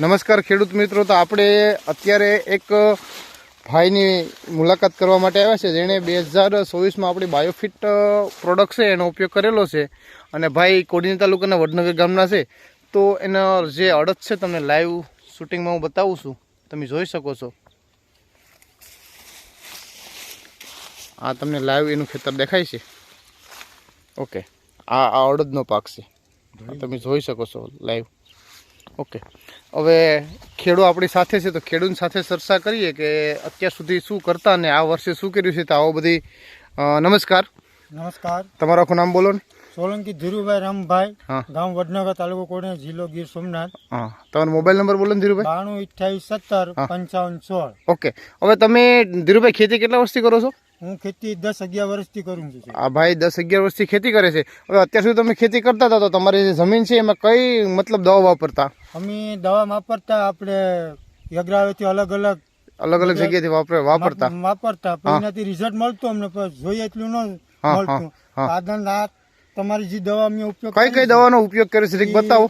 નમસ્કાર ખેડૂત મિત્રો, તો આપણે અત્યારે એક ભાઈની મુલાકાત કરવા માટે આવ્યા છે, જેણે બે હજાર ચોવીસમાં આપણી બાયોફિટ પ્રોડક્ટ છે, એનો ઉપયોગ કરેલો છે. અને ભાઈ કોડીની તાલુકાના વડનગર ગામના છે. તો એનો જે અડદ છે, તમને લાઈવ શૂટિંગમાં હું બતાવું છું. તમે જોઈ શકો છો. આ તમને લાઈવ એનું ખેતર દેખાય છે. ઓકે આ આ અડદનો પાક છે. તમે જોઈ શકો છો લાઈવ ઓકે. હવે ખેડૂત આપણી સાથે છે તો ખેડૂત સાથે ચર્ચા કરીએ કે અત્યાર સુધી શું કરતા ને આ વર્ષે શું કર્યું છે તો આવો બધી નમસ્કાર. નમસ્કાર. તમારું આખું નામ બોલો ને. સોલંકી ધીરુભાઈ રામભાઈ ગામ વડનગર તાલુકો કોડે જિલ્લો ગીર સોમનાથ. હા. તમારો મોબાઈલ નંબર બોલો ને ધીરુભાઈ. બાણું અઠ્યાવીસ સત્તર પંચાવન સોળ. ઓકે. હવે તમે ધીરુભાઈ ખેતી કેટલા વર્ષથી કરો છો? હું ખેતી દસ અગિયાર વર્ષથી કરું છું આ ભાઈ દસ અગિયાર વર્ષથી ખેતી કરે છે. હવે અત્યાર સુધી તમે ખેતી કરતા હતા તો તમારી જે જમીન છે એમાં કઈ મતલબ દવા વાપરતા? અમે દવા વાપરતા આપણે યગરાવેથી અલગ અલગ અલગ અલગ જગ્યાએથી વાપરે વાપરતા? વાપરતા પણ એનાથી રિઝલ્ટ મળતું અમને જોઈએ એટલું ન મળતું. સાધન તમારી જે દવા અમે ઉપયોગ કઈ કઈ દવાનો ઉપયોગ કર્યો છે બતાવો.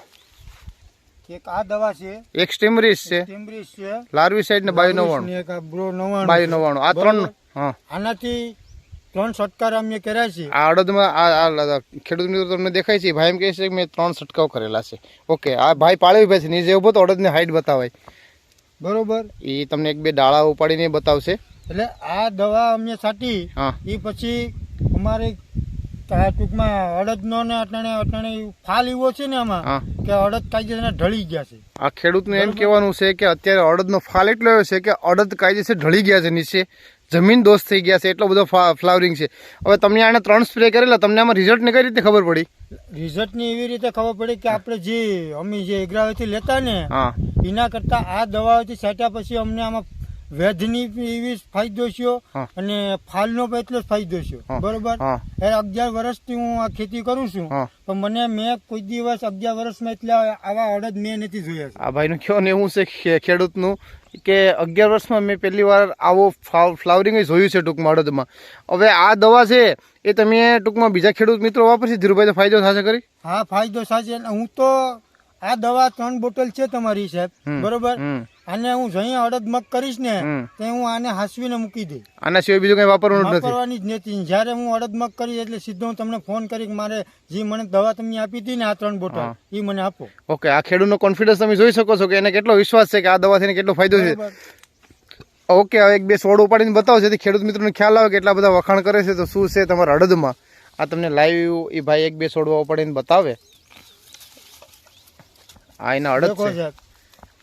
એક આ દવા છે. એક સ્ટીમરીસ છે. સ્ટીમરીસ છે. લારવી સાઈડ ને બાયો નવાણું એક આ બ્રો નવ્વાણું. બાયો નવ્વાણું. આ ત્રણ આનાથી ત્રણ છટકાર અમે કર્યા છે. આ અડદમાં આ ખેડૂત મિત્રો તમને દેખાય છે. ભાઈ એમ કહે છે કે મેં ત્રણ છટકાવ કરેલા છે. ઓકે આ ભાઈ પાળવી ભાઈ છે. નીચે ઊભો તો અડદની હાઈટ બતાવાય. બરોબર. એ તમને એક બે ડાળા ઉપાડીને બતાવશે. એટલે આ દવા અમે છાંટી એ પછી અમારે ટૂંકમાં અડદનો ને અટાણે અટાણે ફાલ એવો છે ને આમાં કે અડદ કાયદેસર ઢળી ગયા છે. આ ખેડૂતનું એમ કહેવાનું છે કે અત્યારે અડદનો ફાલ એટલો આવ્યો છે કે અડદ કાયદેસર ઢળી ગયા છે નીચે. જમીન દોષ થઈ ગયા છે એટલો બધો ફ્લાવરિંગ છે. હવે તમને આને ત્રણ સ્પ્રે કરેલા તમને આમાં રિઝલ્ટને કઈ રીતે ખબર પડી? રિઝલ્ટની એવી રીતે ખબર પડી કે આપણે જે અમે જે એગ્રાવેથી લેતા ને એના કરતાં આ દવાઓથી છાંટ્યા પછી અમને આમાં વેધની એવી ફાયદો છે અને ફાલનો પણ એટલો જ ફાયદો છે બરોબર? અગિયાર વર્ષથી હું આ ખેતી કરું છું. તો પણ મને મેં કોઈ દિવસ અગિયાર વર્ષમાં એટલે આવા અડદ મેં નથી જોયા આ ભાઈનું ને એવું છે ખેડૂતનું કે અગિયાર વર્ષમાં મેં પહેલી વાર આવો ફ્લાવરિંગ જોયું છે ટૂંકમાં અડદમાં. હવે આ દવા છે એ તમે ટૂંકમાં બીજા ખેડૂત મિત્રો વાપરશે ધીરુભાઈ ફાયદો થશે કરી હા ફાયદો થશે. હું તો આ દવા ત્રણ બોટલ છે તમારી સાહેબ. બરોબર? આને હું જઈ અડદ મગ કરીશ ને તે હું આને હાસવીને મૂકી દઈ આના સિવાય બીજું કંઈ વાપરવાનું નથી. વાપરવાની જ નથી. જ્યારે હું અડદ મગ કરીશ એટલે સીધો હું તમને ફોન કરી કે મારે જે મને દવા તમે આપી હતી ને આ ત્રણ બોટલ એ મને આપો. ઓકે આ ખેડૂતનો કોન્ફિડન્સ તમે જોઈ શકો છો કે એને કેટલો વિશ્વાસ છે કે આ દવાથી કેટલો ફાયદો છે. ઓકે હવે એક બે સોડ ઉપાડીને બતાવો જેથી ખેડૂત મિત્રોને ખ્યાલ આવે કે એટલા બધા વખાણ કરે છે તો શું છે તમારા અડદમાં? આ તમને લાઈવ એ ભાઈ એક બે સોડવા ઉપાડીને બતાવે. આ એના અડદ છે.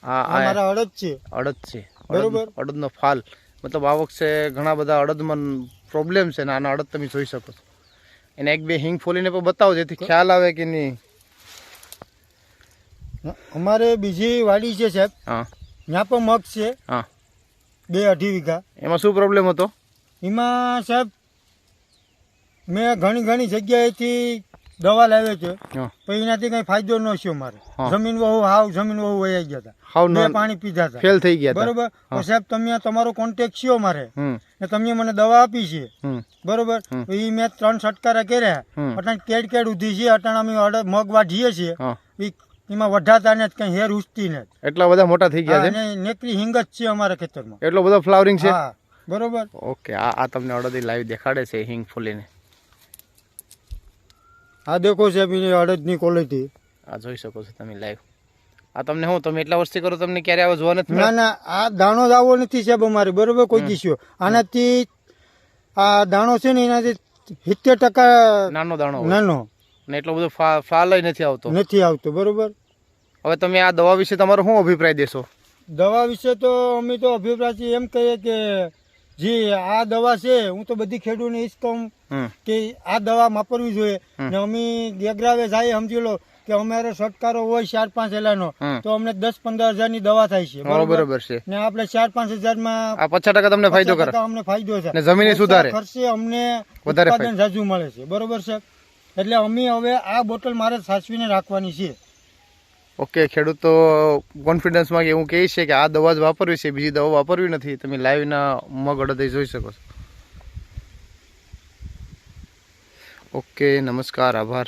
આ મારા અડદ છે. અડદ છે. બરોબર. અડદનો ફાલ. મતલબ આ વખતે ઘણા બધા અડદમાં પ્રોબ્લેમ છે ને આના અડદ તમે જોઈ શકો છો. એને એક બે હિંગ ફોલીને પણ બતાવો જેથી ખ્યાલ આવે કે નહીં. અમારે બીજી વાડી છે સાહેબ. હા. ત્યાં પણ મગ છે. હા. બે અઢી વીઘા. એમાં શું પ્રોબ્લેમ હતો? એમાં સાહેબ મેં ઘણી ઘણી જગ્યાએથી દવા લાવ્યો છે પણ એનાથી કઈ ફાયદો ન થયો મારે. જમીન બહુ હાવ જમીન બહુ વહી ગયા હતા. હાવ પાણી પીધા હતા. ફેલ થઈ ગયા બરોબર? સાહેબ તમે તમારો કોન્ટેક્ટ છે મારે. ને તમે મને દવા આપી છે. બરોબર? એ મેં ત્રણ છટકારા કર્યા. અટાણ કેડ કેડ ઉધી છે અટાણ અમે મગ વાઢીએ છીએ. એમાં વઢાતા ને કઈ હેર ઉછતી ને એટલા બધા મોટા થઈ ગયા છે? નેકરી હિંગ જ છે અમારા ખેતરમાં. એટલો બધો ફ્લાવરિંગ છે? બરોબર? ઓકે આ આ તમને અડદી લાઈવ દેખાડે છે હિંગ ફૂલીને. આ દેખો સાહેબ એની અડદની ક્વોલિટી આ જોઈ શકો છો તમે લાઈવ આ તમને હું તમે એટલા વર્ષથી કરો તમને ક્યારે આવો જોવા નથી ના ના આ દાણો જ આવો નથી સાહેબ અમારે બરોબર કોઈ દીશ્યો આનાથી આ દાણો છે ને એનાથી સિત્તેર ટકા નાનો દાણો નાનો. ને એટલો બધો ફાલય નથી આવતો. નથી આવતો બરોબર. હવે તમે આ દવા વિશે તમારો શું અભિપ્રાય દેશો? દવા વિશે તો અમે તો અભિપ્રાય એમ કહીએ કે જે આ દવા છે હું તો બધી ખેડૂતને એ જ કહું. કે આ દવા વાપરવી જોઈએ. ને અમે દેગરાવે જાય સમજી લો કે અમારે છટકારો હોય ચાર પાંચ હજારનો તો અમને દસ પંદર હજારની દવા થાય છે. બરોબર? છે. ને આપણે ચાર પાંચ હજારમાં પચાસ ટકા તમને ફાયદો કરે. અમને ફાયદો છે. જમીન સુધારે. ખર્ચે અમને વધારે ઉત્પાદન ઝાઝું મળે છે. બરોબર છે? એટલે અમે હવે આ બોટલ મારે સાચવીને રાખવાની છે. ઓકે ખેડૂતો કોન્ફિડન્સમાં એવું કહે છે કે આ દવા જ વાપરવી છે બીજી દવા વાપરવી નથી. તમે લાઈવના મગ અડદ જોઈ શકો છો. ઓકે નમસ્કાર આભાર.